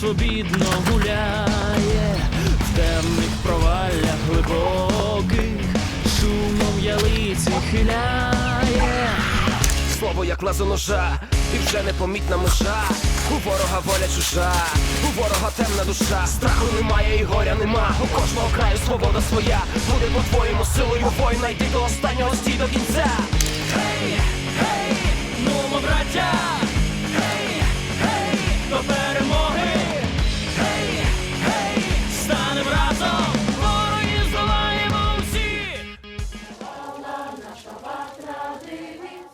свобідно гуляє в темних проваллях глибоких, шумом ялиці хиляє. Слово як лезо ножа, і вже непомітна межа. У ворога воля чужа, у ворога темна душа. Страху немає і горя нема. У кожного краю свобода своя. Буде по-твоєму силою воїна, йди до останнього стій до кінця. Гей,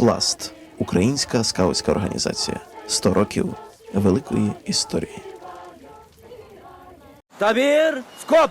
Пласт українська скаутська організація. 100 років великої історії. Табір, скоп!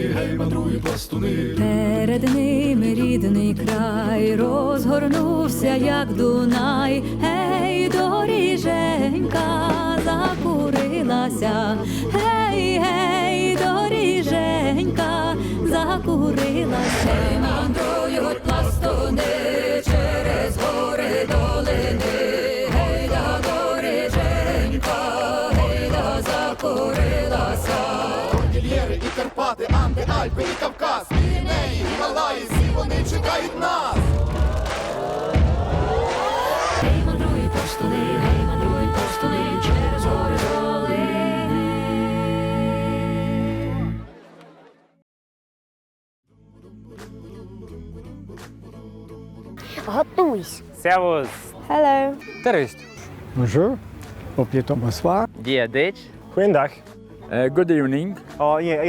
Перед ними рідний край розгорнувся, як Дунай, гей, доріженька закурилася, гей, гей, доріженька закурилася. Альпи і Кавказ, Піренеї, Гімалаї, всі вони чекають нас. Гей, мандруй пластуни, гей, мандруй пластуни через гори долини. Готуйсь. Servus. Hello. Terrorist. Bonjour. Dia Ditch. Goedendag. Uh, good evening. Oh, ja,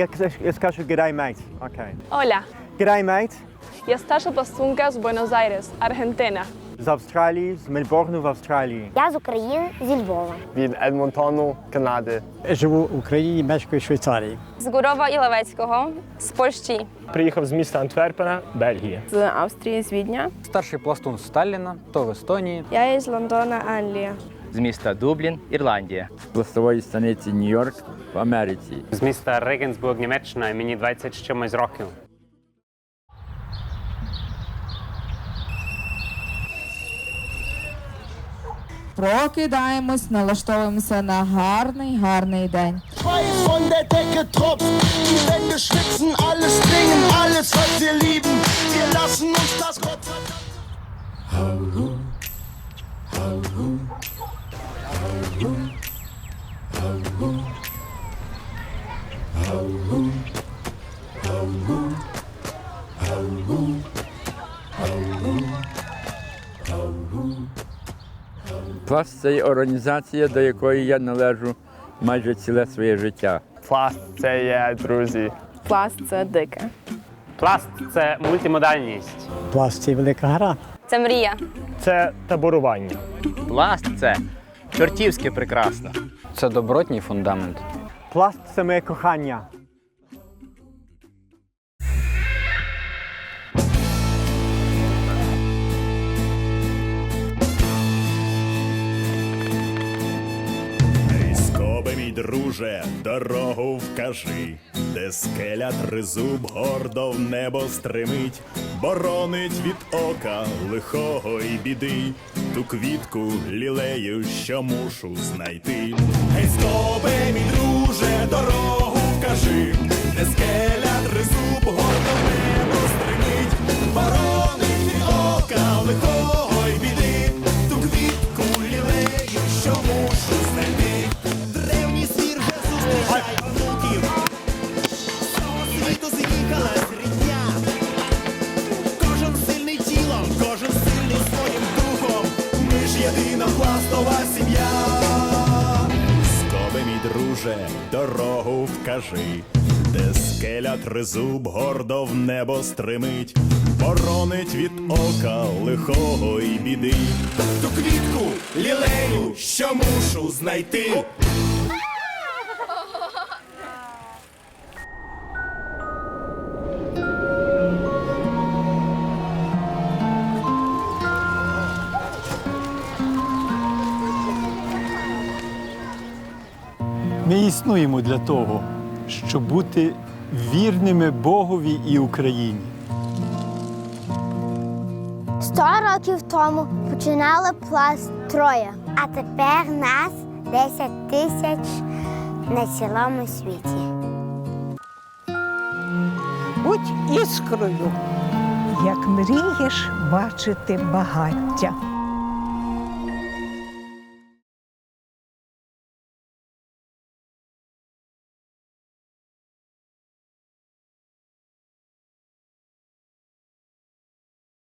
я скажу г'дай мейт. Окей. Hola, Г'дай мейт. я старша пластунка з Буенос-Айрес, Аргентина. З Австралії, з Мельбурну в Австралії. Я з України, зі Львова. Від Едмонтону, Канади. Я живу в Україні, мешкаю в Швейцарії. З Гурова Іловецького, з Польщі. Приїхав з міста Антверпена, Бельгія. З Австрії, з Відня. Старший пластун з Сталіна, то в Естонії. Я із Лондона, Англія. З міста Дублін, Ірландія. пластової станиці Нью-Йорк в Америці. З міста Регенсбург, Німеччина, і мені 20 з чимось років. Прокидаємось, налаштовуємося на гарний, гарний день. Пласт це є організація, до якої я належу майже ціле своє життя. Пласт це є друзі. Пласт це дике. Пласт це мультимодальність. Пласт це велика гра. Це мрія. Це таборування. Пласт це чортівське прекрасно. Це добротній фундамент. Пласт це моє кохання. Друже, дорогу вкажи, де скеля тризуб гордо в небо стримить, боронить від ока лихого й біди, ту квітку лілею, що мушу знайти. Гей, скобе, мій друже, дорогу вкажи, де скеля тризуб гордо в небо стримить, боронить друже, дорогу вкажи, де скеля тризуб гордо в небо стримить, боронить від ока лихого й біди. Ту квітку лілею, що мушу знайти. Ми існуємо для того, щоб бути вірними Богові і Україні. Сто років тому починали пласт Троя, а тепер нас 10 тисяч на цілому світі. Будь іскрою, як мрієш бачити багаття.